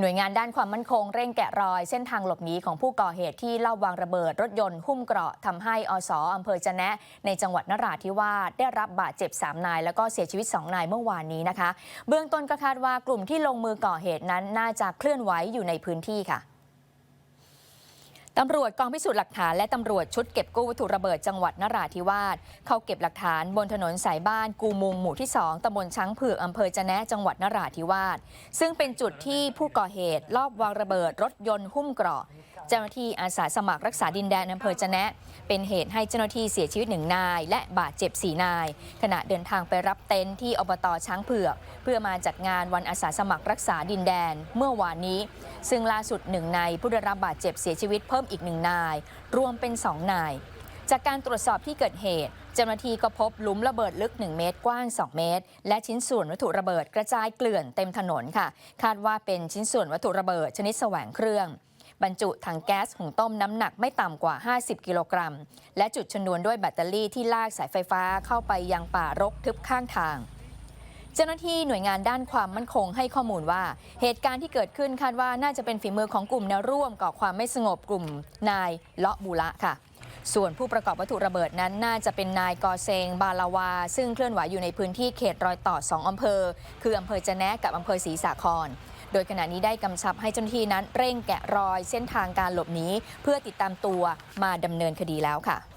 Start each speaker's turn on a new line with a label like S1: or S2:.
S1: หน่วยงานด้านความมั่นคงเร่งแกะรอยเส้นทางหลบหนีของผู้ก่อเหตุที่ลอบวางระเบิดรถยนต์หุ้มเกราะทำให้อสอำเภอจะแนะในจังหวัดนราธิวาสได้รับบาดเจ็บ 3 นาย แล้วก็เสียชีวิต 2 นายเมื่อวานนี้นะคะ เบื้องต้นก็คาดว่ากลุ่มที่ลงมือก่อเหตุนั้นน่าจะเคลื่อนไหวอยู่ในพื้นที่ค่ะ ตำรวจกองพิสูจน์หลักฐานและตำรวจชุดเก็บกู้วัตถุระเบิดจังหวัดนราธิวาสเข้าเก็บหลักฐานบนถนนสายบ้านกูมุงหมู่ที่ 2ตำบลช้างเผือกอำเภอจะแนะจังหวัดนราธิวาสซึ่งเป็นจุดที่ผู้ก่อเหตุลอบวางระเบิดรถยนต์หุ้มเกราะ เจ้าหน้าที่อาสาสมัครรักษาดินแดนอำเภอจะแนะ เป็นเหตุให้เจ้าหน้าที่เสียชีวิตหนึ่งนาย และบาดเจ็บ4นาย ขณะเดินทางไปรับเต็นท์ที่อบตช้างเผือก เพื่อมาจัดงานวันอาสาสมัครรักษาดินแดนเมื่อวานนี้ ซึ่งล่าสุดหนึ่งในผู้ได้รับบาดเจ็บเสียชีวิตเพิ่มอีกหนึ่งนาย รวมเป็น2นายจากการตรวจสอบที่เกิดเหตุ เจ้าหน้าที่ก็พบหลุมระเบิดลึก 1 เมตรกว้าง 2 เมตร และชิ้นส่วนวัตถุระเบิดกระจายเกลื่อนเต็มถนนค่ะ คาดว่าเป็นชิ้นส่วนวัตถุระเบิดชนิดแสวงเครื่อง บรรจุถังแก๊สหุงต้มน้ำหนักไม่ต่ำกว่า 50 กิโลกรัม และจุดชนวนด้วยแบตเตอรี่ที่ลากสายไฟฟ้าเข้าไปยังป่ารกทึบข้างทาง เจ้าหน้าที่หน่วยงานด้านความมั่นคงให้ข้อมูลว่า เหตุการณ์ที่เกิดขึ้นคาดว่าน่าจะเป็นฝีมือของกลุ่มแนวร่วมก่อความไม่สงบกลุ่มนายเลาะบูละค่ะส่วนผู้ประกอบวัตถุระเบิดนั้นน่าจะเป็นนายกอเซง บาลาวา ซึ่งเคลื่อนไหวอยู่ในพื้นที่เขตรอยต่อ 2 อำเภอ คืออำเภอจะแนะกับอำเภอศรีสาคร โดยขณะนี้ได้กำชับให้เจ้าหน้าที่นั้นเร่งแกะรอยเส้นทางการหลบหนีเพื่อติดตามตัวมาดำเนินคดีแล้วค่ะ